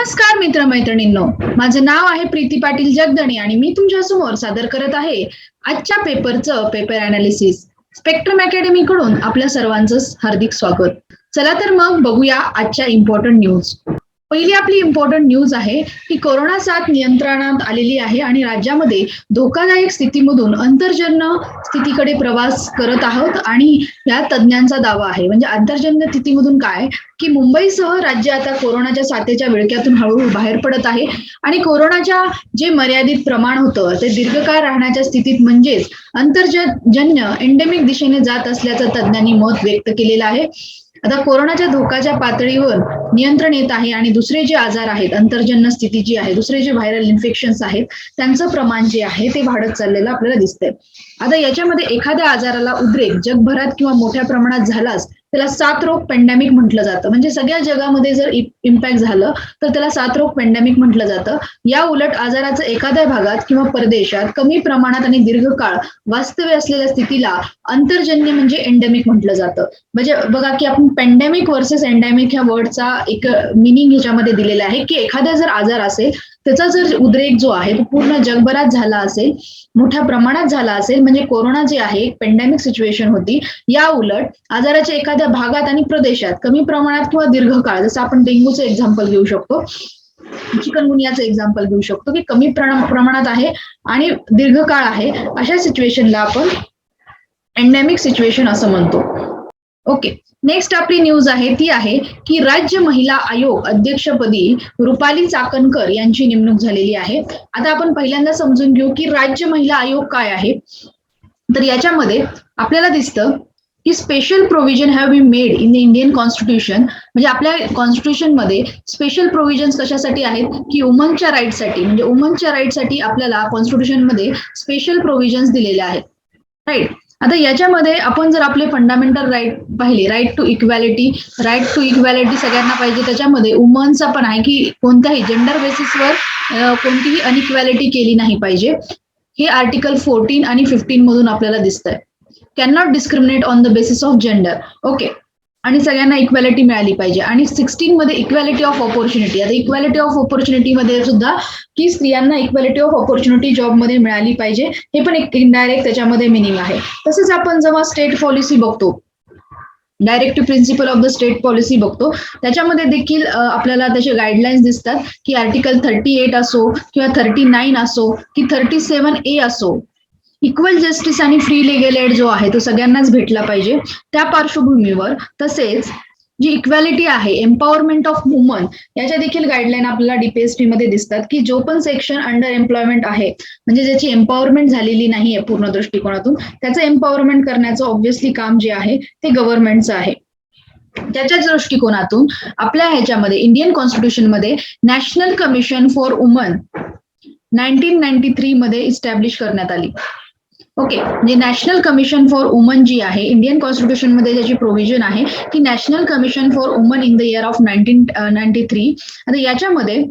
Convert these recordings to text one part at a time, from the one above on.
नमस्कार मित्रमैत्रिणींनो. माझं नाव आहे प्रीती पाटील जगदणे आणि मी तुमच्यासमोर सादर करत आहे आजच्या पेपरचं पेपर अनालिसिस स्पेक्ट्रम अकॅडमी कडून आपल्या सर्वांचं हार्दिक स्वागत. चला तर मग बघूया आजच्या इम्पॉर्टंट न्यूज पहिली आपली इम्पॉर्टंट न्यूज आहे की कोरोना साथ नियंत्रणात आलेली आहे आणि राज्यामध्ये धोकादायक स्थितीमधून अंतर्जन्य स्थितीकडे प्रवास करत आहोत आणि या तज्ज्ञांचा दावा आहे. म्हणजे अंतर्जन्य स्थितीमधून काय? की मुंबईसह राज्य आता कोरोनाच्या साथीच्या विळक्यातून हळूहळू बाहेर पडत आहे आणि कोरोनाच्या जे मर्यादित प्रमाण होतं ते दीर्घकाळ राहण्याच्या स्थितीत म्हणजेच अंतर्जन्य एंडेमिक दिशेने जात असल्याचं तज्ज्ञांनी मत व्यक्त केलेलं आहे. आता कोरोनाच्या धोकाच्या पातळीवर नियंत्रण येत आहे आणि दुसरे जे आजार आहेत अंतर्जन्य स्थिती जी आहे दुसरे जे व्हायरल इन्फेक्शन्स आहेत त्यांचं प्रमाण जे आहे ते वाढत चाललेलं आपल्याला दिसतंय. आता याच्यामध्ये एखाद्या आजाराला उद्रेक जगभरात किंवा मोठ्या प्रमाणात झालाच त्याला सात रोग पेंडॅमिक म्हटलं जातं. म्हणजे सगळ्या जगामध्ये जर इम्पॅक्ट झालं तर त्याला सात रोग पेंडॅमिक म्हटलं जातं. या उलट आजाराचं एखाद्या भागात किंवा परदेशात कमी प्रमाणात आणि दीर्घकाळ वास्तव्य असलेल्या स्थितीला अंतर्जन्य म्हणजे एंडेमिक म्हटलं जातं. म्हणजे बघा की आपण पेंडेमिक वर्सेस एंडेमिक ह्या वर्डचा एक मिनिंग ह्याच्यामध्ये दिलेला आहे की एखादा जर आजार असेल त्याचा जर उद्रेक जो आहे तो पूर्ण जगभरात झाला असेल मोठ्या प्रमाणात झाला असेल म्हणजे कोरोना जे आहे पेंडेमिक सिच्युएशन होती या उलट आजाराच्या एखाद्या भागात आणि प्रदेशात कमी प्रमाणात किंवा दीर्घकाळ जसं आपण डेंग्यूचं एक्झाम्पल घेऊ शकतो चिकनगुनियाचं एक्झाम्पल घेऊ शकतो की कमी प्रमाणात आहे आणि दीर्घकाळ आहे अशा सिच्युएशनला आपण एंडेमिक सिच्युएशन असं म्हणतो. ओके नेक्स्ट आपली न्यूज आहे ती आहे की राज्य महिला आयोग अध्यक्षपदी रुपाली चाकणकर यांची नेमणूक झालेली आहे. आता आपण पहिल्यांदा समजून घेऊ की राज्य महिला आयोग काय आहे. तर याच्यामध्ये आपल्याला दिसतं की special provision have be made in the Indian constitution म्हणजे आपल्या कॉन्स्टिट्यूशनमध्ये स्पेशल प्रोव्हिजन्स कशासाठी आहेत? की वुमनच्या राईटसाठी म्हणजे उमंगच्या राईटसाठी आपल्याला कॉन्स्टिट्यूशनमध्ये स्पेशल प्रोव्हिजन्स दिलेले आहेत. राईट आता याच्यामध्ये आपण जर आपले फंडामेंटल राईट पाहिले right to equality right to equality सगळ्यांना पाहिजे त्याच्यामध्ये वुमन्सचा पण आहे की कोणत्याही जेंडर बेसिसवर कोणतीही अनइक्वॅलिटी केली नाही पाहिजे. हे आर्टिकल फोर्टीन आणि फिफ्टीन मधून आपल्याला दिसतंय. Can not discriminate on the basis of gender okay आणि सगळ्यांना इक्वॅलिटी मिळाली पाहिजे. आणि सिक्स्टीन मध्ये इक्वॅलिटी ऑफ ऑपॉर्च्युनिटी आता इक्वॅलिटी ऑफ ऑपॉर्च्युनिटी मध्ये सुद्धा की स्त्रियांना इक्वॅलिटी ऑफ ऑपॉर्च्युनिटी जॉबमध्ये मिळाली पाहिजे. हे पण एक इनडायरेक्ट त्याच्यामध्ये मिनिंग आहे. तसंच आपण जेव्हा स्टेट पॉलिसी बघतो directive principle of the state policy बघतो त्याच्यामध्ये देखील आपल्याला त्याचे गाईडलाईन्स दिसतात की आर्टिकल थर्टी एट असो किंवा थर्टी नाईन असो की थर्टी सेवन ए असो इक्वल जस्टिस आणि फ्री लिगल एड जो आहे तो सगळ्यांनाच भेटला पाहिजे. त्या पार्श्वभूमीवर तसेच जी इक्वॅलिटी आहे एम्पॉवरमेंट ऑफ वुमन याच्या देखील गाईडलाईन आपल्याला डीपीएसपी मध्ये दिसतात की जो पण सेक्शन अंडर एम्प्लॉयमेंट आहे म्हणजे ज्याची एम्पॉवरमेंट झालेली नाहीये पूर्ण दृष्टिकोनातून त्याचं एम्पॉवरमेंट करण्याचं ऑब्व्हियसली काम जे आहे ते गव्हर्नमेंटचं आहे. त्याच्याच दृष्टिकोनातून आपल्या ह्याच्यामध्ये Indian कॉन्स्टिट्यूशनमध्ये national commission for woman nineteen ninety three मध्ये इस्टॅब्लिश करण्यात आली. ओके म्हणजे नॅशनल कमिशन फॉर वुमन जी आहे इंडियन कॉन्स्टिट्यूशनमध्ये ज्याची प्रोव्हिजन आहे की national commission for woman in the year of nineteen ninety three आता याच्यामध्ये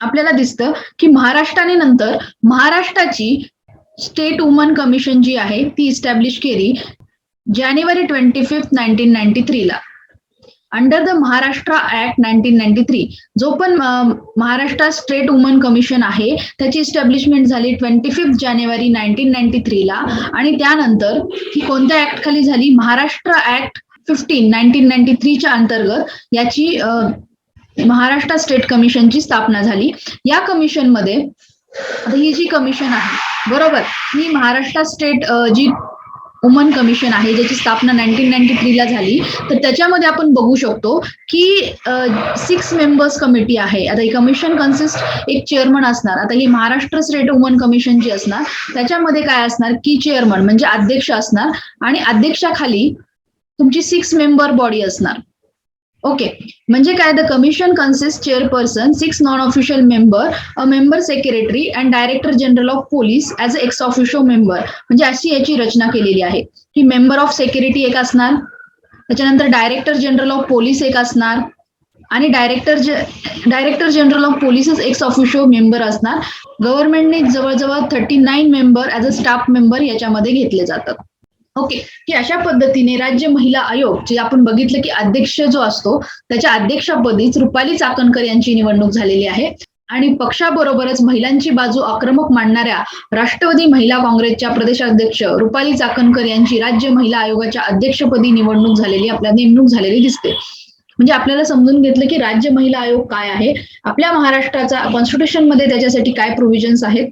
आपल्याला दिसतं की महाराष्ट्राने नंतर महाराष्ट्राची स्टेट वुमन कमिशन जी आहे ती इस्टॅब्लिश केली जानेवारी twenty fifth nineteen ninety थ्रीला under the Maharashtra act nineteen ninety three जो पण महाराष्ट्र स्टेट वुमन कमिशन आहे त्याची इस्टॅब्लिशमेंट झाली ट्वेंटी फिफ्थ जानेवारी नाईन्टीन नाईन्टी थ्रीला आणि त्यानंतर ही कोणत्या ऍक्ट खाली झाली? Maharashtra act fifteen nineteen ninety थ्रीच्या अंतर्गत याची महाराष्ट्र स्टेट कमिशनची स्थापना झाली. या कमिशनमध्ये ही जी कमिशन आहे बरोबर ही महाराष्ट्र स्टेट जी वुमन कमिशन आहे ज्याची स्थापना नाईन्टीन नाईन्टी थ्रीला झाली. तर त्याच्यामध्ये आपण बघू शकतो की सिक्स मेंबर्स कमिटी आहे. आता ही कमिशन कन्सिस्ट एक चेअरमन असणार. आता ही महाराष्ट्र स्टेट वुमन कमिशन जी असणार त्याच्यामध्ये काय असणार? की चेअरमन म्हणजे अध्यक्ष असणार. आणि अध्यक्षाखाली तुमची सिक्स मेंबर बॉडी असणार. ओके म्हणजे काय? The commission consist chairperson six non official member a member secretary and director general of police as a ex official member म्हणजे अशी याची रचना केलेली आहे. की मेंबर ऑफ सेक्युरिटी एक असणार. त्याच्यानंतर डायरेक्टर जनरल ऑफ पोलीस एक असणार. आणि डायरेक्टर डायरेक्टर जनरल ऑफ पोलीसच एक्स ऑफिशियल मेंबर असणार. गव्हर्नमेंटने जवळजवळ thirty nine member as a staff member याच्यामध्ये घेतले जातात. ओके की अशा पद्धतीने राज्य महिला आयोग जे आपण बघितलं की अध्यक्ष जो असतो त्याच्या अध्यक्षपदीच रुपाली चाकणकर यांची निवडणूक झालेली आहे. आणि पक्षाबरोबरच महिलांची बाजू आक्रमक मांडणाऱ्या राष्ट्रवादी महिला काँग्रेसच्या प्रदेशाध्यक्ष रुपाली चाकणकर यांची राज्य महिला आयोगाच्या अध्यक्षपदी निवडणूक झालेली आपल्या नेमणूक झालेली दिसते. म्हणजे आपल्याला समजून घेतलं की राज्य महिला आयोग काय आहे आपल्या महाराष्ट्राचा कॉन्स्टिट्यूशनमध्ये त्याच्यासाठी काय प्रोव्हिजन्स आहेत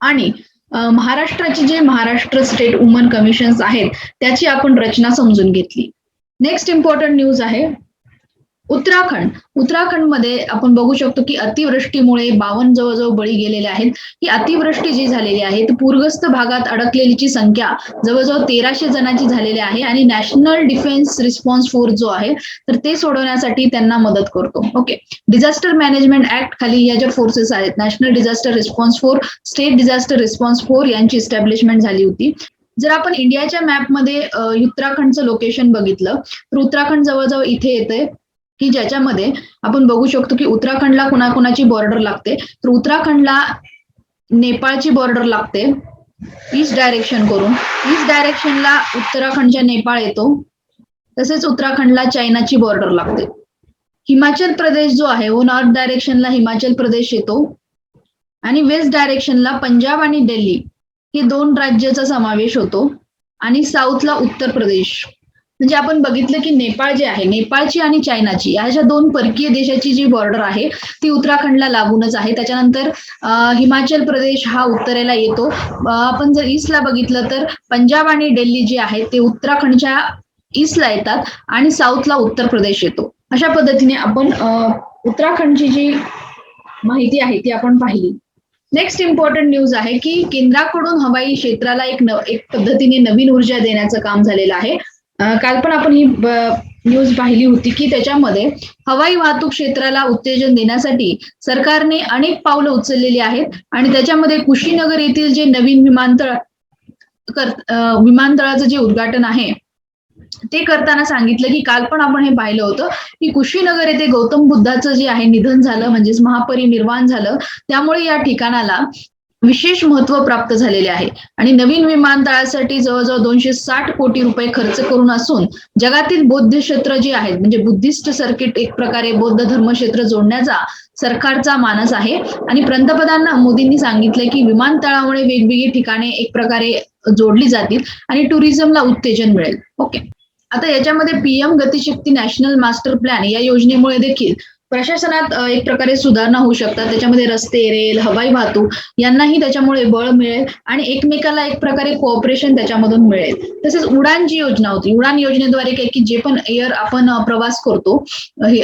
आणि महाराष्ट्राचे जे महाराष्ट्र स्टेट वुमन कमिशन्स आहेत त्याची आपण रचना समजून घेतली. नेक्स्ट इम्पॉर्टंट न्यूज आहे उत्तराखंड. उत्तराखंडमध्ये आपण बघू शकतो की अतिवृष्टीमुळे बावन जवळजवळ बळी गेलेले आहेत. ही अतिवृष्टी जी झालेली आहे ती पूरग्रस्त भागात अडकलेलीची संख्या जवळजवळ तेराशे जणांची झालेली आहे आणि नॅशनल डिफेन्स रिस्पॉन्स फोर्स जो आहे तर ते सोडवण्यासाठी त्यांना मदत करतो. ओके. डिझास्टर मॅनेजमेंट ऍक्ट खाली या ज्या फोर्सेस आहेत national disaster response force state disaster response force यांची इस्टॅब्लिशमेंट झाली होती. जर आपण इंडियाच्या मॅपमध्ये उत्तराखंडचं लोकेशन बघितलं तर उत्तराखंड जवळजवळ इथे येते की ज्याच्यामध्ये आपण बघू शकतो की उत्तराखंडला कुणाकुणाची बॉर्डर लागते. तर उत्तराखंडला नेपाळची बॉर्डर लागते. ईस्ट डायरेक्शन करून. ईस्ट डायरेक्शनला उत्तराखंडच्या नेपाळ येतो. तसेच उत्तराखंडला चायनाची बॉर्डर लागते. हिमाचल प्रदेश जो आहे वो नॉर्थ डायरेक्शनला हिमाचल प्रदेश येतो. आणि वेस्ट डायरेक्शनला पंजाब आणि दिल्ली हे दोन राज्याचा समावेश होतो. आणि साऊथला उत्तर प्रदेश. म्हणजे आपण बघितलं की नेपाळ जे आहे नेपाळची आणि चायनाची अशा दोन परकीय देशाची जी बॉर्डर आहे ती उत्तराखंडला लागूनच आहे. त्याच्यानंतर हिमाचल प्रदेश हा उत्तरेला येतो. आपण जर ईस्टला बघितलं तर पंजाब आणि दिल्ली जे आहे ते उत्तराखंडच्या ईस्टला येतात आणि साऊथला उत्तर प्रदेश येतो. अशा पद्धतीने आपण उत्तराखंडची जी माहिती आहे ती आपण पाहिली. नेक्स्ट इम्पॉर्टंट न्यूज आहे की केंद्राकडून हवाई क्षेत्राला एक न एक पद्धतीने नवीन ऊर्जा देण्याचं काम झालेलं आहे. काल पण आपण ही न्यूज पाहिली होती की त्याच्यामध्ये हवाई वाहतूक क्षेत्राला उत्तेजन देण्यासाठी सरकारने अनेक पावलं उचललेली आहेत आणि त्याच्यामध्ये कुशीनगर येथील जे नवीन विमानतळ कर- विमानतळाचं जे उद्घाटन आहे ते करताना सांगितलं की काल पण आपण हे पाहिलं होतं की कुशीनगर येथे गौतम बुद्धाचं जे आहे निधन झालं म्हणजेच महापरिनिर्वाण झालं त्यामुळे या ठिकाणाला विशेष महत्त्व प्राप्त झालेले आहे. आणि नवीन विमानतळासाठी जवळजवळ दोनशे साठ कोटी रुपये खर्च करून असून जगातील बौद्ध क्षेत्र जे आहेत म्हणजे बुद्धिस्ट सर्किट एक प्रकारे बौद्ध धर्मक्षेत्र जोडण्याचा सरकारचा मानस आहे. आणि पंतप्रधान मोदींनी सांगितलं की विमानतळामुळे वेगवेगळी ठिकाणे एक प्रकारे जोडली जातील आणि टुरिझमला उत्तेजन मिळेल. ओके. आता याच्यामध्ये PM Gatishakti national master plan या योजनेमुळे देखील प्रशासनात एक प्रकारे सुधारणा होऊ शकतात. त्याच्यामध्ये रस्ते रेल हवाई वाहतूक यांनाही त्याच्यामुळे बळ मिळेल आणि एकमेकाला एक प्रकारे कोऑपरेशन त्याच्यामधून मिळेल. तसेच उडान जी योजना होती उडान योजनेद्वारे काय की जे पण एअर आपण प्रवास करतो हे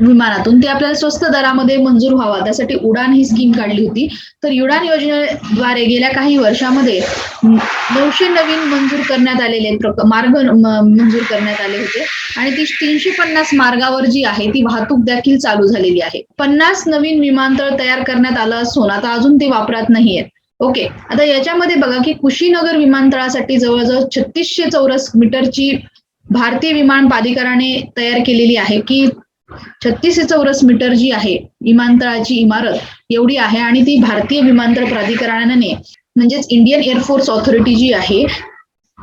विमानातून. ते आपल्याला स्वस्त दरामध्ये मंजूर व्हावा. त्यासाठी उडान ही स्कीम काढली होती. तर उडान योजनेद्वारे गेल्या काही वर्षामध्ये नऊशे नवीन मंजूर करण्यात आलेले मार्ग मंजूर करण्यात आले होते. आणि ती तीनशे पन्नास मार्गावर जी आहे ती वाहतूक देखील चालू झालेली आहे. पन्नास नवीन विमानतळ तयार करण्यात आलं असून आता अजून ते वापरात नाहीयेत ओके. आता याच्यामध्ये बघा की कुशीनगर विमानतळासाठी जवळजवळ छत्तीसशे चौरस मीटरची भारतीय विमान प्राधिकरणाने तयार केलेली आहे की छत्तीस चौरस मीटर जी आहे विमानतळाची इमारत एवढी आहे आणि ती भारतीय विमानतळ प्राधिकरणाने म्हणजेच इंडियन एअरफोर्स ऑथॉरिटी जी आहे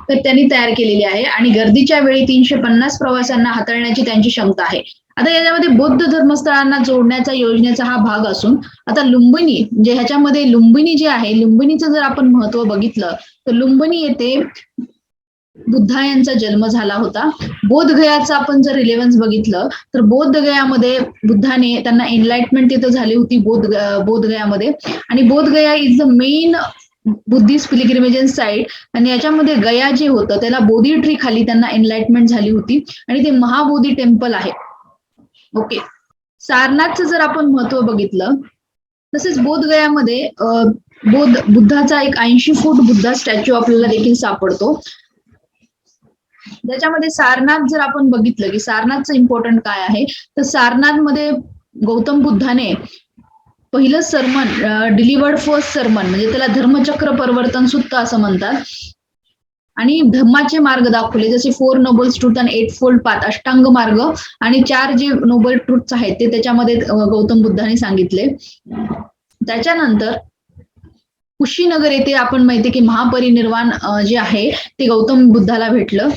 तर त्यांनी तयार केलेली आहे आणि गर्दीच्या वेळी तीनशे पन्नास प्रवाशांना हाताळण्याची त्यांची क्षमता आहे. आता याच्यामध्ये बौद्ध धर्मस्थळांना जोडण्याचा योजनेचा हा भाग असून आता लुंबिनी म्हणजे ह्याच्यामध्ये लुंबिनी जे आहे लुंबिनीचं जर आपण महत्त्व बघितलं तर लुंबिनी येथे बुद्धा यांचा जन्म झाला होता. बोधगयाचं आपण जर रिलेव्हन्स बघितलं तर बोधगयामध्ये बुद्धाने त्यांना एनलाइटमेंट तिथं झाली होती बोध बोधगयामध्ये आणि Bodhgaya is the main Buddhist pilgrimage site आणि याच्यामध्ये गया जे होतं त्याला बोधी ट्री खाली त्यांना एनलाइटमेंट झाली होती. आणि ते महाबोधी टेम्पल आहे. ओके सारनाथचं जर आपण महत्त्व बघितलं तसेच बोधगयामध्ये बोध बुद्धाचा एक ऐंशी फूट बुद्धा स्टॅच्यू आपल्याला देखील सापडतो. त्याच्यामध्ये सारनाथ जर आपण बघितलं की सारनाथचं इम्पॉर्टंट काय आहे तर सारनाथमध्ये गौतम बुद्धाने पहिलं सरमन डिलिव्हर्ड फर्स्ट सरमन म्हणजे त्याला धर्मचक्र परिवर्तन सुद्धा असं म्हणतात. आणि धम्माचे मार्ग दाखवले जसे फोर नोबल ट्रूथ आणि एट फोल्ड पाथ अष्टांग मार्ग आणि चार जे नोबल ट्रूथ्स आहेत ते त्याच्यामध्ये गौतम बुद्धाने सांगितले. त्याच्यानंतर कुशीनगर येथे आपण माहिती की महापरिनिर्वाण जे आहे ते गौतम बुद्धाला भेटलं.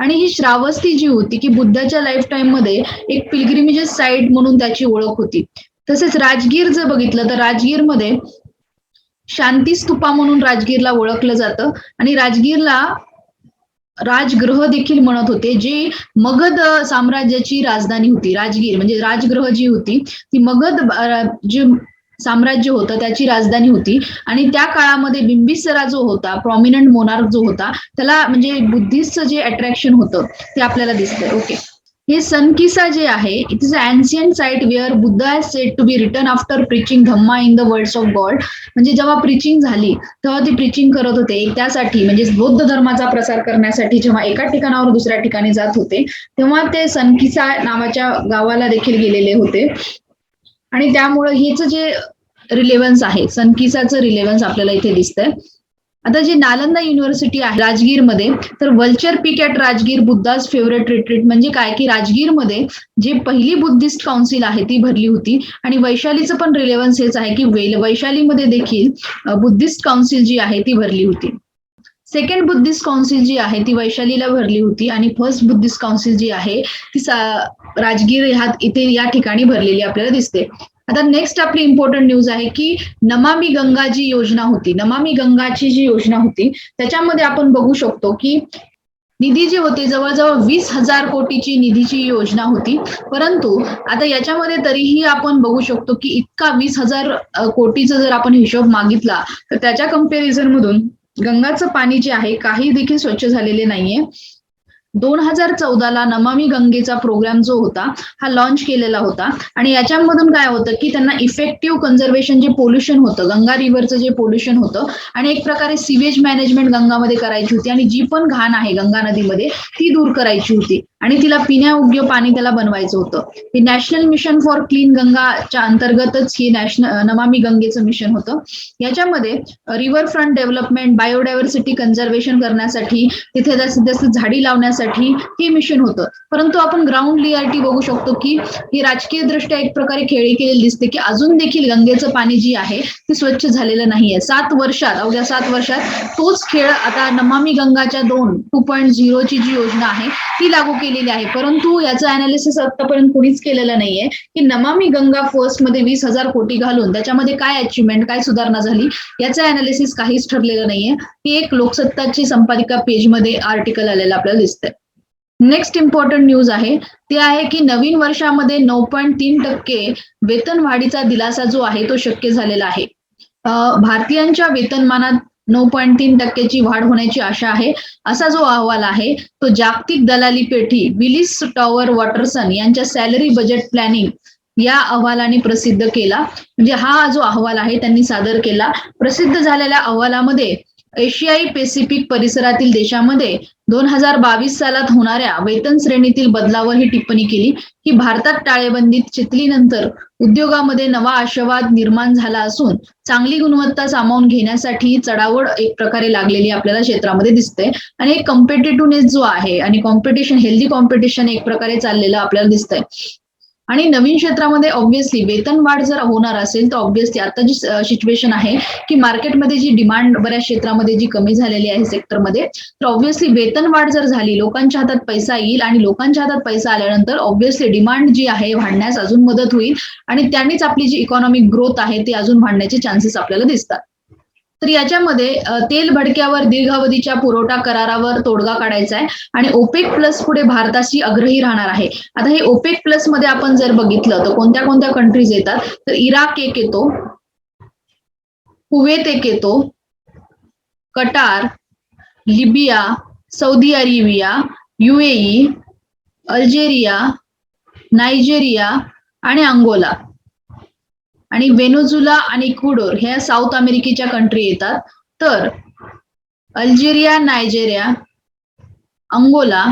आणि ही श्रावस्ती जी होती की बुद्धाच्या लाईफ टाईममध्ये एक पिलग्रिमेजेस साईट म्हणून त्याची ओळख होती. तसेच राजगीर जर बघितलं तर राजगीरमध्ये शांती स्तूपा म्हणून राजगीरला ओळखलं जातं. आणि राजगीरला राजगृह देखील म्हणत होते जे मगध साम्राज्याची राजधानी होती. राजगीर म्हणजे राजगृह जी होती ती मगध जी जे साम्राज्य होतं त्याची राजधानी होती. आणि त्या काळामध्ये बिंबिसरा जो होता प्रॉमिनंट मोनार्क जो होता त्याला म्हणजे बुद्धिस्टचं जे अट्रॅक्शन होतं ते आपल्याला दिसतंय. ओके हे सनकिसा जे आहे it is ancient site where Buddha has set to be return after preaching dhamma in the words of god म्हणजे जेव्हा प्रिचिंग झाली तेव्हा ती प्रिचिंग करत होते. त्यासाठी म्हणजे बौद्ध धर्माचा प्रसार करण्यासाठी जेव्हा एका ठिकाणावर दुसऱ्या ठिकाणी जात होते तेव्हा ते सनकिसा नावाच्या गावाला देखील गेलेले होते. आणि त्यामुळं हेच जे रिलेव्हन्स आहे सनकिसाचं रिलेव्हन्स आपल्याला इथे दिसतंय. आता जे नालंदा युनिव्हर्सिटी आहे राजगीरमध्ये तर vulture peak at Rajgir Buddha's favourite retreat म्हणजे काय? की राजगीरमध्ये जे पहिली बुद्धिस्ट काउन्सिल आहे ती भरली होती. आणि वैशालीचं पण रिलेव्हन्स हेच आहे की वैशालीमध्ये देखील बुद्धिस्ट काउन्सिल जी आहे ती भरली होती. सेकंड बुद्धिस्ट काउन्सिल जी आहे ती वैशालीला भरली होती आणि फर्स्ट बुद्धिस्ट काउन्सिल जी आहे ती सा- राजगीर ह्या इथे या ठिकाणी भरलेली आपल्याला दिसते. आता नेक्स्ट आपली इम्पॉर्टंट न्यूज आहे की नमामी गंगा जी योजना होती. नमामी गंगाची जी योजना होती त्याच्यामध्ये आपण बघू शकतो की निधी जे होते जवळजवळ वीस हजार कोटीची निधीची योजना होती. परंतु आता याच्यामध्ये तरीही आपण बघू शकतो की इतका वीस हजार कोटीचा जर आपण हिशोब मागितला तर त्याच्या कंपॅरिझन मधून गंगाचं पाणी जे आहे काही देखील स्वच्छ झालेले नाहीये. दोन हजार चौदाला नमामी गंगेचा प्रोग्राम जो होता हा लॉन्च केलेला होता. आणि याच्यामधून काय होतं की त्यांना इफेक्टिव्ह कन्झर्वेशन जे पोल्युशन होतं गंगा रिव्हरचं जे पोल्युशन होतं आणि एक प्रकारे सिवेज मॅनेजमेंट गंगामध्ये करायची होती. आणि जी पण घाण आहे गंगा नदीमध्ये ती दूर करायची होती. आणि तिला पिण्यायोग्य पाणी त्याला बनवायचं होतं. हे नॅशनल मिशन फॉर क्लीन गंगाच्या अंतर्गतच हे नॅशनल नमामी गंगेचं मिशन होतं. याच्यामध्ये river front development biodiversity conservation करण्यासाठी तिथे जास्तीत जास्त झाडी लावण्यासाठी हे मिशन होतं. परंतु आपण ग्राउंड रियालिटी बघू शकतो की ही राजकीय दृष्ट्या एक प्रकारे खेळी केलेली दिसते की अजून देखील गंगेचं पाणी जी आहे ते स्वच्छ झालेलं नाहीये. सात वर्षात अवघ्या सात वर्षात तोच खेळ आता नमामी गंगाच्या दोन टू पॉईंट झिरोची जी योजना आहे ती लागू केलेली आहे. परंतु याचं अनालिसिस आतापर्यंत कुणीच केलेलं नाहीये. की नमामी गंगा फर्स्टमध्ये वीस हजार कोटी घालून त्याच्यामध्ये काय अचिव्हमेंट काय सुधारणा झाली याचं अनालिसिस काहीच ठरलेलं नाहीये. ही एक लोकसत्ताची संपादिका पेजमध्ये आर्टिकल आलेलं आपल्याला दिसतंय. नेक्स्ट इम्पॉर्टंट न्यूज आहे. ते आहे की नवीन वर्षामध्ये नऊ पॉईंट तीन टक्के वेतनवाढीचा दिलासा जो आहे तो शक्य झालेला आहे. भारतीयांच्या वेतनमानात नऊ पॉईंट तीन टक्क्याची वाढ होण्याची आशा आहे. असा जो अहवाल आहे तो जागतिक दलाली पेठी विलिस टॉवर वॉटरसन यांच्या सॅलरी बजेट प्लॅनिंग या अहवालाने प्रसिद्ध केला. म्हणजे हा जो अहवाल आहे त्यांनी सादर केला. प्रसिद्ध झालेल्या अहवालामध्ये एशियाई पेसिफिक परिसरातील देशामध्ये दोन हजार बावीस सालात होणाऱ्या वेतन श्रेणीतील बदलावर ही टिप्पणी केली. की भारतात टाळेबंदीत चितलीनंतर उद्योगामध्ये नवा आशावाद निर्माण झाला असून चांगली गुणवत्ता सामावून घेण्यासाठी चढावड एक प्रकारे लागलेली आपल्याला क्षेत्रामध्ये दिसते. आणि एक कॉम्पिटेटिव्हनेस जो आहे आणि कॉम्पिटिशन हेल्दी कॉम्पिटिशन एक प्रकारे चाललेलं आपल्याला दिसतंय. आणि नवीन क्षेत्रामध्ये ऑब्व्हियसली वेतन वाढ जर होणार असेल तर ऑब्व्हियसली आता जी सिच्युएशन आहे की मार्केटमध्ये जी डिमांड बऱ्याच क्षेत्रामध्ये जी कमी झालेली आहे सेक्टरमध्ये तर ऑब्व्हियसली वेतन वाढ जर झाली लोकांच्या हातात पैसा येईल आणि लोकांच्या हातात पैसा आल्यानंतर ऑब्व्हियसली डिमांड जी आहे वाढण्यास अजून मदत होईल आणि त्यांनीच आपली जी इकॉनॉमिक ग्रोथ आहे ती अजून वाढण्याचे चान्सेस आपल्याला दिसतात. तर याच्यामध्ये तेल भडक्यावर दीर्घावधीच्या पुरवठा करारावर तोडगा काढायचा आहे आणि ओपेक प्लस पुढे भारताशी अग्रही राहणार आहे. आता हे ओपेक प्लसमध्ये आपण जर बघितलं तर कोणत्या कोणत्या कंट्रीज येतात? तर इराक एक येतो कुवेत एक येतो Qatar Libya Saudi Arabia UAE Algeria Nigeria आणि अंगोला. आणि वेनेझुला आणि इक्वडोर ह्या साऊथ अमेरिकेच्या कंट्री येतात. तर अल्जेरिया नायजेरिया अंगोला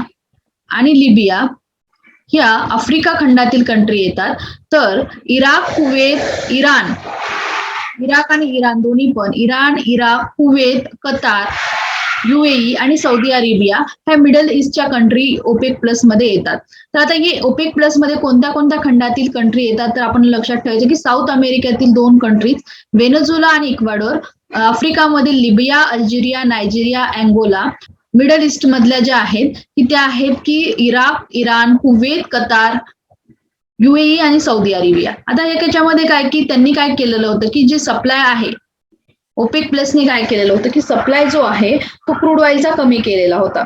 आणि लिबिया ह्या आफ्रिका खंडातील कंट्री येतात. तर इराक कुवेत इराण इराक आणि इराण दोन्ही पण. Iran Iraq Kuwait Qatar UAE आणि सौदी अरेबिया ह्या मिडल ईस्टच्या कंट्री ओपेक प्लसमध्ये येतात. तर आता हे ओपेक प्लसमध्ये कोणत्या कोणत्या खंडातील कंट्री येतात तर आपण लक्षात ठेवायचं की साऊथ अमेरिकेतील दोन कंट्रीज व्हेनेझुला आणि Ecuador आफ्रिकामधील Libya Algeria Nigeria Angola middle east मधल्या ज्या आहेत की त्या आहेत की Iraq Iran Kuwait Qatar UAE आणि सौदी अरेबिया. आता याच्यामध्ये काय की त्यांनी काय केलेलं होतं की जे सप्लाय आहे ओपेक प्लसने काय केलेलं होतं की सप्लाय जो आहे तो क्रूड ऑइलचा कमी केलेला होता.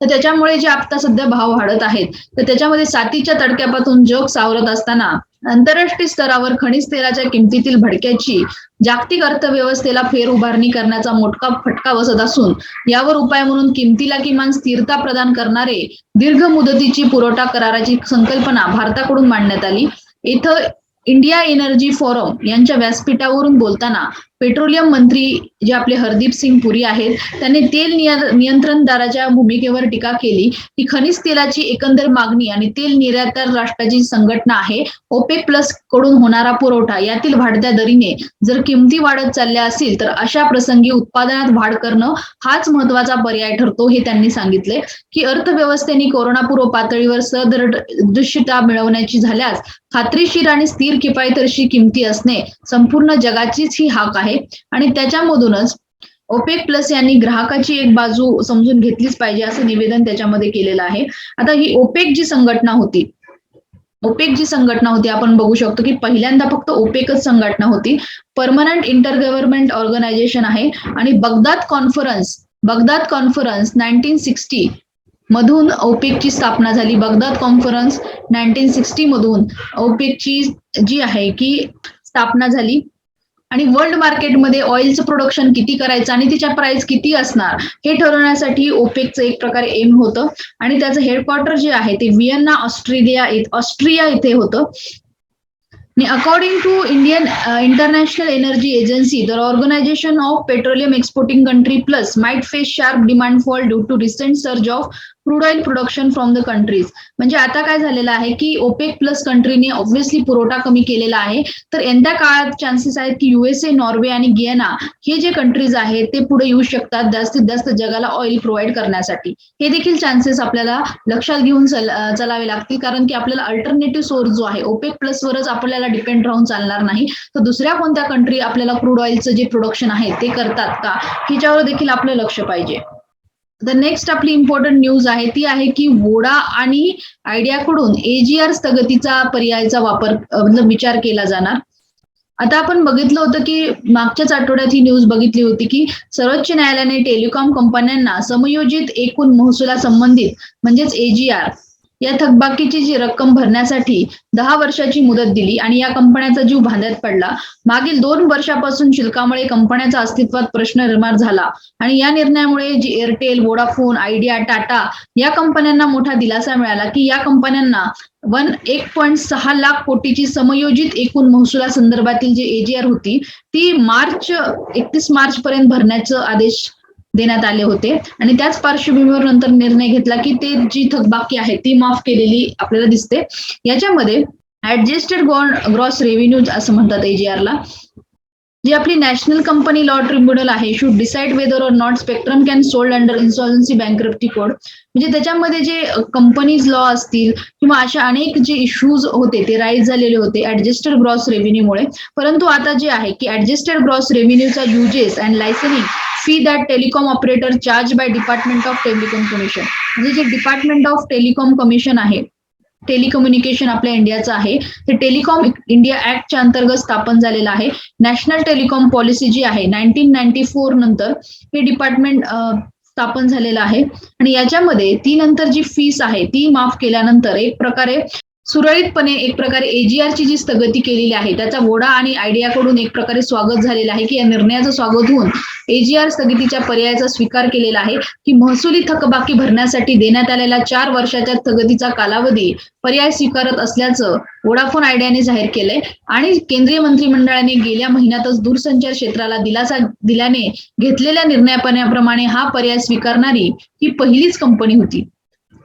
तर त्याच्यामुळे जे आता सध्या भाव वाढत आहेत तर त्याच्यामध्ये सातीच्या तडक्यापासून जग सावरत असताना आंतरराष्ट्रीय स्तरावर खनिज तेलाच्या किमतीतील भडक्याची जागतिक अर्थव्यवस्थेला फेर उभारणी करण्याचा मोठा फटका बसत असून यावर उपाय म्हणून किमतीला किमान स्थिरता प्रदान करणारे दीर्घ मुदतीची पुरवठा कराराची संकल्पना भारताकडून मांडण्यात आली. इथं इंडिया एनर्जी फोरम यांच्या व्यासपीठावरून बोलताना पेट्रोलियम मंत्री जे आपले हरदीप सिंग पुरी आहेत त्यांनी तेल नियंत्रणदाराच्या भूमिकेवर टीका केली. की खनिज तेलाची एकंदर मागणी आणि तेल निर्यातदार राष्ट्राची संघटना आहे ओपेक प्लसकडून होणारा पुरवठा यातील वाढत्या दरीने जर किमती वाढत चालल्या असतील तर अशा प्रसंगी उत्पादनात वाढ करणं हाच महत्त्वाचा पर्याय ठरतो हे त्यांनी सांगितले. की अर्थव्यवस्थेने कोरोनापूर्व पातळीवर सदृश्यता मिळवण्याची झाल्यास खात्रीशीर आणि स्थिर किफायतशीर किमती असणे संपूर्ण जगाचीच ही हाक आहे. आणि त्याच्यामधूनच ओपेक प्लस यांनी ग्राहकाची एक बाजू समजून घेतलीच पाहिजे असं निवेदन त्याच्यामध्ये केलेलं आहे. आता ही ओपेक जी संघटना होती ओपेक जी संघटना होती आपण बघू शकतो की पहिल्यांदा फक्त ओपेकच संघटना होती. परमनंट इंटर गव्हर्नमेंट ऑर्गनायझेशन आहे. आणि Baghdad conference Baghdad conference nineteen sixty मधून ओपेकची स्थापना झाली. बगदाद कॉन्फरन्स नाईन्टीन सिक्स्टी मधून ओपेकची जी आहे की स्थापना झाली. आणि वर्ल्ड मार्केटमध्ये ऑइलचं प्रोडक्शन किती करायचं आणि तिच्या प्राइस किती असणार हे ठरवण्यासाठी ओपेकचं एक प्रकारे एम होतं. आणि त्याचं हेडक्वार्टर जे आहे ते व्हिएन्ना ऑस्ट्रेलिया ऑस्ट्रिया इथे होतं. According to Indian international energy agency the organisation of petroleum exporting country plus might face sharp demand fall due to recent surge of crude oil production from the countries म्हणजे आता काय झालेलं आहे की OPEC plus कंट्रीने obviously पुरवठा कमी केलेला आहे. तर यंदा काळात चान्सेस आहेत की युएसए नॉर्वे आणि गियाना हे जे कंट्रीज आहेत ते पुढे येऊ शकतात जास्तीत जास्त जगाला ऑइल प्रोव्हाइड करण्यासाठी. हे देखील चान्सेस आपल्याला लक्षात घेऊन चलावे लागतील. कारण की आपल्याला अल्टरनेटिव्ह सोर्स जो आहे ओपेक प्लस वरच आपल्याला डिपेंड राहून चालणार नाही. तर दुसऱ्या कोणत्या कंट्री आपल्याला क्रूड ऑइलचं जे प्रोडक्शन आहे ते करतात का? ह्याच्यावर देखील आपलं लक्ष पाहिजे. द नेक्स्ट आपली इम्पॉर्टंट न्यूज आहे ती आहे की वोडा आणि आयडियाकडून एजीआर स्थगतीचा पर्यायाचा वापर मतलब विचार केला जाणार. आता आपण बघितलं होतं की मागच्याच आठवड्यात ही न्यूज बघितली होती की सर्वोच्च न्यायालयाने टेलिकॉम कंपन्यांना समयोजित एकूण महसुला संबंधित म्हणजेच एजीआर या थकबाकीची जी रक्कम भरण्यासाठी दहा वर्षाची मुदत दिली आणि या कंपन्याचा जीव भांड्यात पडला. मागील दोन वर्षापासून शुल्कामुळे कंपन्याचा अस्तित्वात प्रश्न निर्माण झाला आणि या निर्णयामुळे जी एअरटेल वोडाफोन आयडिया टाटा या कंपन्यांना मोठा दिलासा मिळाला की या कंपन्यांना वन एक पॉईंट सहा लाख कोटीची समयोजित एकूण महसुला संदर्भातील जी एजीआर होती ती मार्च एकतीस मार्च पर्यंत भरण्याचं आदेश देण्यात आले होते. आणि त्याच पार्श्वभूमीवर नंतर निर्णय घेतला की ते जी थकबाकी आहे ती माफ केलेली आपल्याला दिसते. याच्यामध्ये ऍडजस्टेड ग्रॉस रेव्हेन्यू असं म्हणतात एजीआरला जी आपली नॅशनल कंपनी लॉ ट्रिब्युनल आहे should decide whether or not spectrum can sold under insolvency bankruptcy code म्हणजे त्याच्यामध्ये जे कंपनीज लॉ असतील किंवा अशा अनेक जे इश्यूज होते ते राईज झालेले होते ऍडजस्टेड ग्रॉस रेव्हेन्यूमुळे. परंतु आता जे आहे की adjusted gross रेव्हेन्यूचा uses and licensing fee that telecom operator charge by department of telecom commission म्हणजे जे डिपार्टमेंट ऑफ टेलिकॉम कमिशन आहे टेलिकम्युनिकेशन आपल्या इंडियाचं आहे ते टेलिकॉम इंडिया ऍक्टच्या अंतर्गत स्थापन झालेलं आहे. नॅशनल टेलिकॉम पॉलिसी जी आहे नाईन्टीन नाईन्टी फोर नंतर हे डिपार्टमेंट स्थापन झालेलं आहे. आणि याच्यामध्ये ती नंतर जी फीस आहे ती माफ केल्यानंतर एक प्रकारे सुरळीतपणे एक प्रकारे एजीआरची जी स्थगिती केलेली आहे त्याचा वोडा आणि आयडियाकडून एक प्रकारे स्वागत झालेलं आहे की या निर्णयाचं स्वागत होऊन एजीआर स्थगितीच्या पर्यायाचा स्वीकार केलेला आहे की महसुली थकबाकी भरण्यासाठी देण्यात आलेला चार वर्षाच्या स्थगितीचा कालावधी पर्याय स्वीकारत असल्याचं वोडाफोन आयडियाने जाहीर केलंय. आणि केंद्रीय मंत्रिमंडळाने गेल्या महिन्यातच दूरसंचार क्षेत्राला दिलासा दिल्याने घेतलेल्या निर्णयाप्रमाणे हा पर्याय स्वीकारणारी ही पहिलीच कंपनी होती.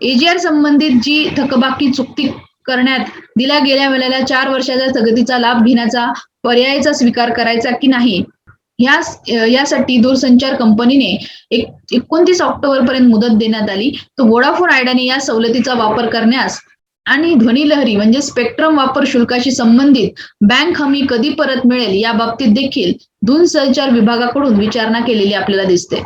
एजीआर संबंधित जी थकबाकी चुकती करण्यात दिल्या गेल्या वेळेला चार वर्षाच्या स्थगितीचा लाभ घेण्याचा पर्यायाचा स्वीकार करायचा की नाही? या यासाठी दूरसंचार कंपनीने एक एकोणतीस ऑक्टोबर पर्यंत मुदत देण्यात आली. तर वोडाफोन आयडियाने या सवलतीचा वापर करण्यास आणि ध्वनीलहरी म्हणजे स्पेक्ट्रम वापर शुल्काशी संबंधित बँक हमी कधी परत मिळेल या बाबतीत देखील दूरसंचार विभागाकडून विचारणा केलेली आपल्याला दिसते.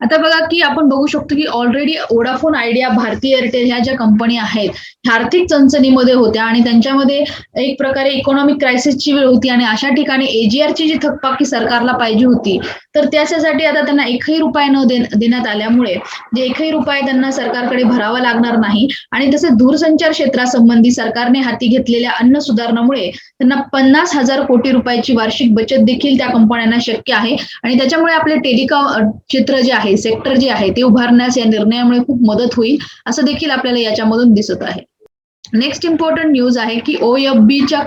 आता बघा की आपण बघू शकतो की already Vodafone Idea Bharti Airtel ह्या ज्या कंपनी आहेत आर्थिक चणचणीमध्ये होत्या आणि त्यांच्यामध्ये एक प्रकारे इकॉनॉमिक क्रायसिसची वेळ होती आणि अशा ठिकाणी एजीआरची जी थकपाकी सरकारला पाहिजे होती तर त्याच्यासाठी आता त्यांना एकही रुपये न देण्यात आल्यामुळे जे एकही रुपये त्यांना सरकारकडे भरावा लागणार नाही आणि तसेच दूरसंचार क्षेत्रासंबंधी सरकारने हाती घेतलेल्या अन्न सुधारणामुळे त्यांना पन्नास हजार कोटी रुपयाची वार्षिक बचत देखील त्या कंपन्यांना शक्य आहे. आणि त्याच्यामुळे आपले टेलिकॉम क्षेत्र जे आहे सेक्टर जे आहे ते उभारण्यास या निर्णयामुळे खूप मदत होईल असं देखील आपल्याला याच्यामधून दिसत आहे. नेक्स्ट इम्पॉर्टंट न्यूज आहे की ओएफबीच्या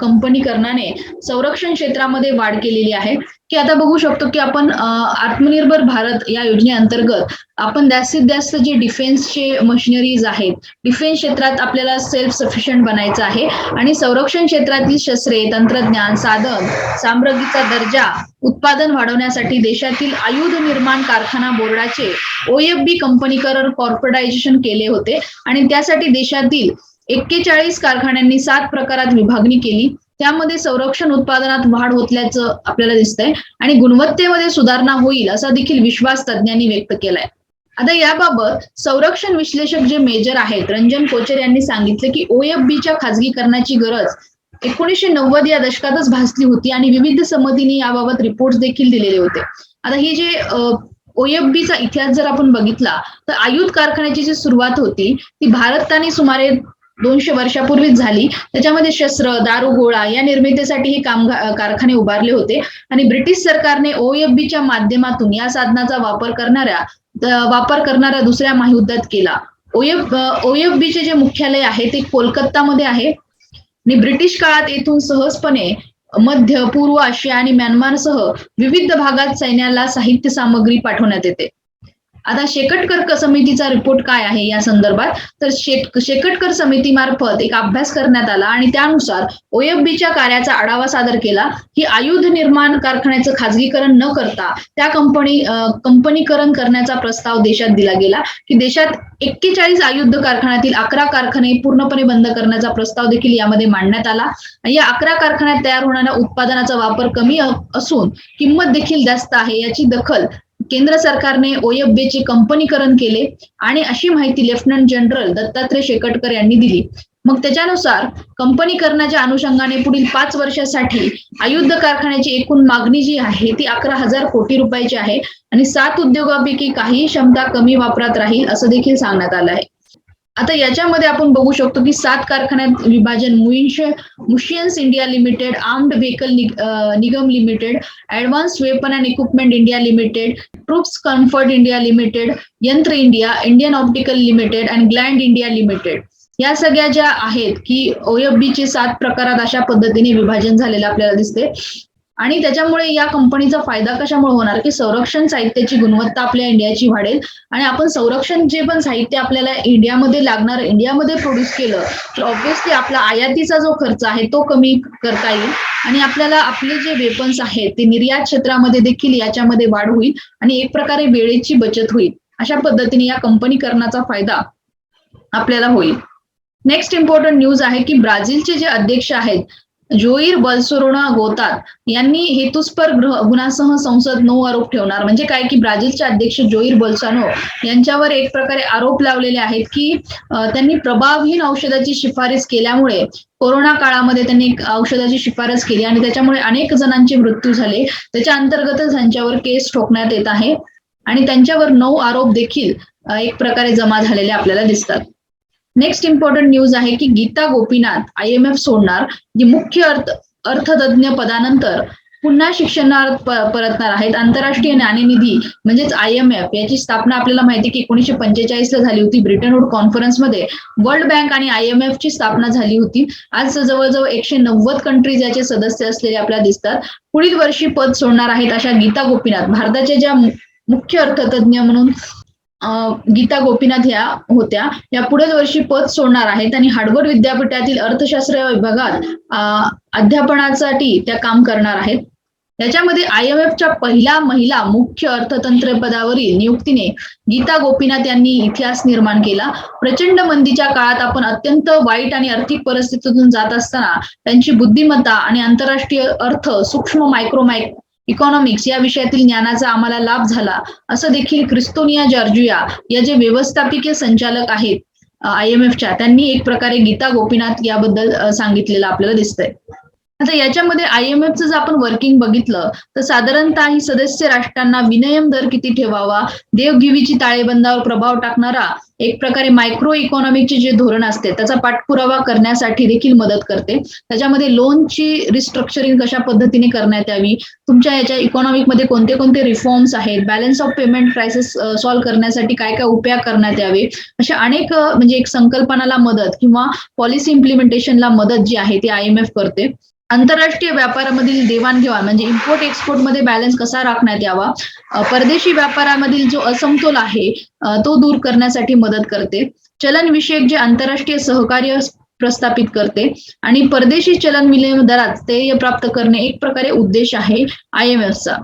कंपनीकरणाने संरक्षण क्षेत्रामध्ये वाढ केलेली आहे. की आता बघू शकतो की आपण आत्मनिर्भर भारत या योजनेअंतर्गत आपण जास्तीत जास्त जे डिफेन्सचे मशिनरीज आहेत डिफेन्स क्षेत्रात आपल्याला सेल्फ सफिशियंट बनायचं आहे आणि संरक्षण क्षेत्रातील शस्त्रे तंत्रज्ञान साधन सामग्रीचा दर्जा उत्पादन वाढवण्यासाठी देशातील आयुध निर्माण कारखाना बोर्डाचे ओएफबी कंपनीकरण कॉर्पोरेटायझेशन केले होते आणि त्यासाठी देशातील एक्केचाळीस कारखान्यांनी सात प्रकारात विभागणी केली. त्यामध्ये संरक्षण उत्पादनात वाढ होतल्याचं आपल्याला दिसतंय आणि गुणवत्तेमध्ये सुधारणा होईल असा देखील विश्वास तज्ज्ञांनी व्यक्त केलाय. आता याबाबत संरक्षण विश्लेषक जे मेजर आहेत रंजन कोचर यांनी सांगितले की ओएफबीच्या खाजगीकरणाची गरज एकोणीसशे नव्वद या दशकातच भासली होती आणि विविध समितीने याबाबत रिपोर्ट देखील दिलेले होते. आता हे जे ओएफबीचा इतिहास जर आपण बघितला तर आयुध कारखान्याची जी सुरुवात होती ती भारताने सुमारे दोनशे वर्षापूर्वीच झाली. त्याच्यामध्ये शस्त्र दारू गोळा या निर्मितीसाठी हे काम कारखाने उभारले होते. आणि ब्रिटिश सरकारने ओएफबीच्या माध्यमातून या साधनाचा वापर करणाऱ्या वापर करणाऱ्या दुसऱ्या महायुद्धात केला. ओएफ ओएफबीचे जे मुख्यालय आहे ते कोलकातामध्ये आहे. आणि ब्रिटिश काळात येथून सहजपणे मध्य पूर्व आशिया आणि म्यानमारसह विविध भागात सैन्याला साहित्य सामग्री पाठवण्यात येते. आता शेकटकर समितीचा रिपोर्ट काय आहे या संदर्भात? तर शेकटकर समितीमार्फत एक अभ्यास करण्यात आला आणि त्यानुसार ओएफबीच्या कार्याचा आढावा सादर केला. की आयुध निर्माण कारखान्याचं खाजगीकरण न करता त्या कंपनी कंपनीकरण करण्याचा प्रस्ताव देशात दिला गेला. की देशात एक्केचाळीस आयुध कारखान्यातील अकरा कारखाने पूर्णपणे बंद करण्याचा प्रस्ताव देखील यामध्ये मांडण्यात आला. या अकरा कारखान्यात तयार होणाऱ्या उत्पादनाचा वापर कमी असून किंमत देखील जास्त आहे याची दखल केंद्र सरकारने ओएफबीचे कंपनीकरण केले आणि अशी माहिती लेफ्टनंट जनरल दत्तात्रय शेकटकर यांनी दिली. मग त्याच्यानुसार कंपनीकरणाच्या अनुषंगाने पुढील पाच वर्षासाठी आयुध कारखान्याची एकूण मागणी जी आहे ती अकरा हजार कोटी रुपयाची आहे आणि सात उद्योगापैकी काही क्षमता कमी वापरात राहील असं देखील सांगण्यात आलं आहे. आता याच्यामध्ये आपण बघू शकतो की सात कारखान्यात विभाजन मुइन्श munitions India limited armoured vehicle Nigam limited advance weapon and equipment India limited troops comfort India limited Yantra India Indian optical limited and gland India limited. या सगळ्या ज्या आहेत की ओएफबीचे सात प्रकारात अशा पद्धतीने विभाजन झालेलं आपल्याला दिसते आणि त्याच्यामुळे या कंपनीचा फायदा कशामुळे होणार? की संरक्षण साहित्याची गुणवत्ता आपल्या इंडियाची वाढेल आणि आपण संरक्षण जे पण साहित्य आपल्याला इंडियामध्ये लागणार इंडियामध्ये प्रोड्यूस केलं तर ऑब्व्हियसली आपला आयातीचा जो खर्च आहे तो कमी करता येईल आणि आपल्याला आपले जे वेपन्स आहेत ते निर्यात क्षेत्रामध्ये देखील याच्यामध्ये वाढ होईल आणि एक प्रकारे वेळेची बचत होईल. अशा पद्धतीने या कंपनीकरणाचा फायदा आपल्याला होईल. नेक्स्ट इम्पॉर्टंट न्यूज आहे की ब्राझीलचे जे अध्यक्ष आहेत जोईर बल्सोरोना गोतात यांनी हेतुस्पर गुन्हासह संसद नऊ आरोप ठेवणार. म्हणजे काय की ब्राझीलचे अध्यक्ष जोईर बोल्सानो यांच्यावर एक प्रकारे आरोप लावलेले आहेत की त्यांनी प्रभावहीन औषधाची शिफारस केल्यामुळे कोरोना काळामध्ये त्यांनी औषधाची शिफारस केली आणि त्याच्यामुळे अनेक जणांचे मृत्यू झाले. त्याच्या अंतर्गतच त्यांच्यावर केस ठोकण्यात येत आहे आणि त्यांच्यावर नऊ आरोप देखील एक प्रकारे जमा झालेले आपल्याला दिसतात. नेक्स्ट इम्पॉर्टंट न्यूज आहे की Gita Gopinath I M F सोडणार जी मुख्य अर्थ अर्थतज्ञ पदानंतर पुन्हा शिक्षणात परतणार आहेत. आंतरराष्ट्रीय नाणेनिधी म्हणजेच आय एम एफ याची स्थापना आपल्याला माहिती की एकोणीशे पंचेचाळीसला झाली होती. ब्रिटनवूड कॉन्फरन्समध्ये वर्ल्ड बँक आणि आय एम एफची स्थापना झाली होती. आज जवळजवळ एकशे नव्वद कंट्रीज याचे सदस्य असलेले आपल्याला दिसतात. पुढील वर्षी पद सोडणार आहेत अशा गीता गोपीनाथ भारताच्या ज्या मुख्य अर्थतज्ञ म्हणून गीता गोपीनाथ या होत्या. या पुढील वर्षी पद सोडणार आहेत आणि हार्डवर्ड विद्यापीठातील अर्थशास्त्र विभागात अध्यापनासाठी त्या काम करणार आहेत. याच्यामध्ये आय एम एफच्या पहिल्या महिला मुख्य अर्थतंत्र पदावरील नियुक्तीने गीता गोपीनाथ यांनी इतिहास निर्माण केला. प्रचंड मंदीच्या काळात आपण अत्यंत वाईट आणि आर्थिक परिस्थितीतून जात असताना त्यांची बुद्धिमत्ता आणि आंतरराष्ट्रीय अर्थ सूक्ष्म मायक्रो मायक इकॉनॉमिक्स या विषयातील ज्ञानाचा आम्हाला लाभ झाला. असं देखील क्रिस्तोनिया जॉर्जिया या जे व्यवस्थापकीय संचालक आहेत आय एम एफच्या त्यांनी एक प्रकारे गीता गोपीनाथ याबद्दल सांगितलेलं आपल्याला दिसतंय. आता याच्यामध्ये आय एम एफचं जर आपण वर्किंग बघितलं तर साधारणतः ही सदस्य राष्ट्रांना विनियम दर किती ठेवावा देवगिवीची ताळेबंदावर प्रभाव टाकणारा एक प्रकारे मायक्रो इकॉनॉमिकचे जे धोरण असते त्याचा पाठपुरावा करण्यासाठी देखील मदत करते. त्याच्यामध्ये लोनची रिस्ट्रक्चरिंग कशा पद्धतीने करण्यात यावी तुमच्या याच्या इकॉनॉमिकमध्ये कोणते कोणते रिफॉर्म्स आहेत balance of payment crisis solve करण्यासाठी काय काय उपाय करण्यात यावे अशा अनेक म्हणजे एक संकल्पनाला मदत किंवा पॉलिसी इम्प्लिमेंटेशनला मदत जी आहे ती आय एम एफ करते. आंतरराष्ट्रीय व्यापारामधील देवाणघेवाण म्हणजे इम्पोर्ट एक्सपोर्टमध्ये बॅलन्स कसा राखण्यात यावा परदेशी व्यापारामधील जो असमतोल आहे तो दूर करण्यासाठी मदत करते. चलन विषयक जे आंतरराष्ट्रीय सहकार्य प्रस्थापित करते आणि परदेशी चलन विनिमय दरात स्थैर्य प्राप्त करणे एक प्रकारे उद्देश आहे आय एम एफचा.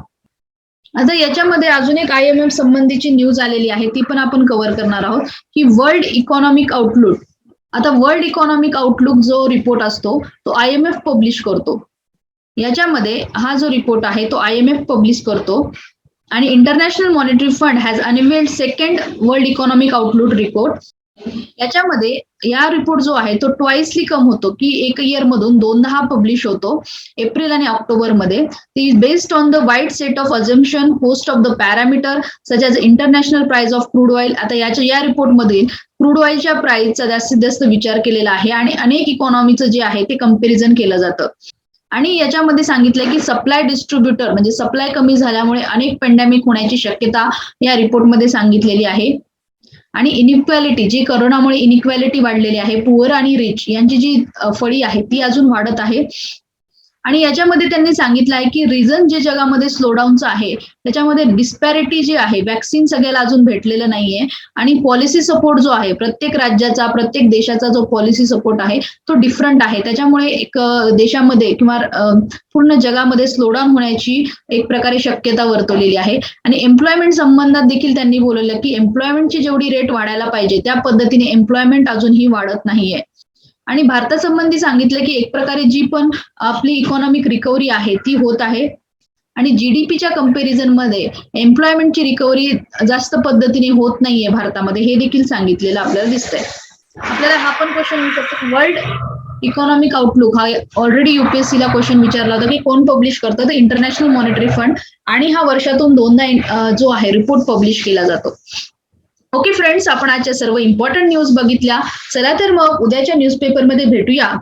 आता याच्यामध्ये अजून एक आय एम एफ संबंधीची न्यूज आलेली आहे ती पण आपण कव्हर करणार आहोत की वर्ल्ड इकॉनॉमिक आउटलुक आता वर्ल्ड इकॉनॉमिक आउटलुक जो रिपोर्ट असतो तो आय एम एफ पब्लिश करतो. याच्यामध्ये हा जो रिपोर्ट आहे तो आय एम एफ पब्लिश करतो. आणि international monetary fund has unveiled second world economic outlook report याच्यामध्ये या रिपोर्ट जो आहे तो ट्वाइसली कम होतो की एक इयर मधून दोनदा हा पब्लिश होतो एप्रिल आणि ऑक्टोबरमध्ये. ती based on the wide set of assumption host of the parameter such as international price of crude oil आता याच्या या रिपोर्टमध्ये क्रूड ऑइलच्या प्राइसचा जास्तीत जास्त विचार केलेला आहे आणि अनेक इकॉनॉमीचं जे आहे ते कंपॅरिझन केलं जातं. आणि याच्यामध्ये सांगितलंय की सप्लाय डिस्ट्रीब्युटर म्हणजे सप्लाय कमी झाल्यामुळे अनेक पेंडेमिक होण्याची शक्यता या रिपोर्टमध्ये सांगितलेली आहे. आणि इनइक्वॅलिटी जी करोनामुळे इनइक्वॅलिटी वाढलेली आहे पुअर आणि रिच यांची जी फळी आहे ती अजून वाढत आहे. आणि याच्यामध्ये त्यांनी सांगितलं आहे की रिझन जे जगामध्ये स्लोडाऊनचं आहे त्याच्यामध्ये डिस्पॅरिटी जी आहे वॅक्सिन सगळ्याला अजून भेटलेलं नाहीये आणि पॉलिसी सपोर्ट जो आहे प्रत्येक राज्याचा प्रत्येक देशाचा जो पॉलिसी सपोर्ट आहे तो डिफरंट आहे. त्याच्यामुळे एक देशामध्ये किंवा पूर्ण जगामध्ये स्लोडाऊन होण्याची एक प्रकारे शक्यता वर्तवलेली आहे. आणि एम्प्लॉयमेंट संबंधात देखील त्यांनी बोलवलं की एम्प्लॉयमेंटची जेवढी रेट वाढायला पाहिजे त्या पद्धतीने एम्प्लॉयमेंट अजूनही वाढत नाहीये. आणि भारतासंबंधी सांगितलं की एक प्रकारे जी पण आपली इकॉनॉमिक रिकव्हरी आहे ती होत आहे. आणि जीडीपीच्या कंपॅरिझनमध्ये एम्प्लॉयमेंटची रिकव्हरी जास्त पद्धतीने होत नाहीये भारतामध्ये हे देखील सांगितलेलं आपल्याला दिसतंय. आपल्याला हा पण क्वेश्चन येऊ शकतो वर्ल्ड इकॉनॉमिक आउटलुक हा ऑलरेडी युपीएससी ला क्वेश्चन विचारला होता की कोण पब्लिश करतं? तर इंटरनॅशनल मॉनिटरी फंड आणि हा वर्षातून दोनदा जो आहे रिपोर्ट पब्लिश केला जातो. ओके फ्रेंड्स आपण आजच्या सर्व इम्पॉर्टंट न्यूज बघितल्या. चला तर मग उद्याच्या न्यूजपेपरमध्ये भेटूया.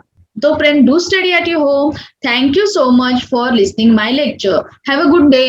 तोपर्यंत do study at you home thank you so much for listening my lecture have a good day